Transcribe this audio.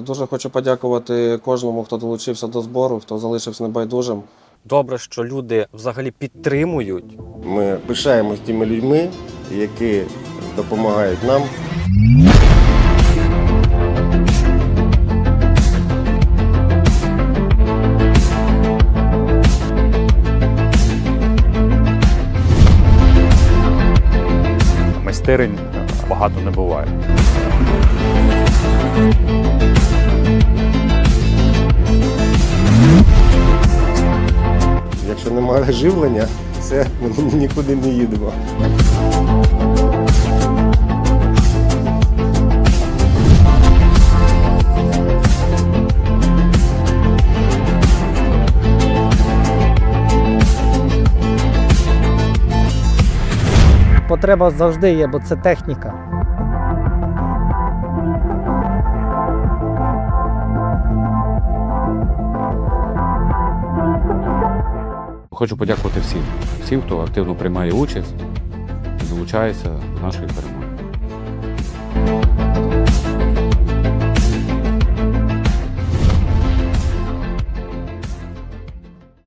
Дуже хочу подякувати кожному, хто долучився до збору, хто залишився небайдужим. Добре, що люди взагалі підтримують. Ми пишаємось тими людьми, які допомагають нам. Майстерень багато не буває. Якщо немає живлення, все, ми нікуди не їдемо. Потреба завжди є, бо це техніка. Хочу подякувати всім, всім, хто активно приймає участь і долучається до нашої перемоги.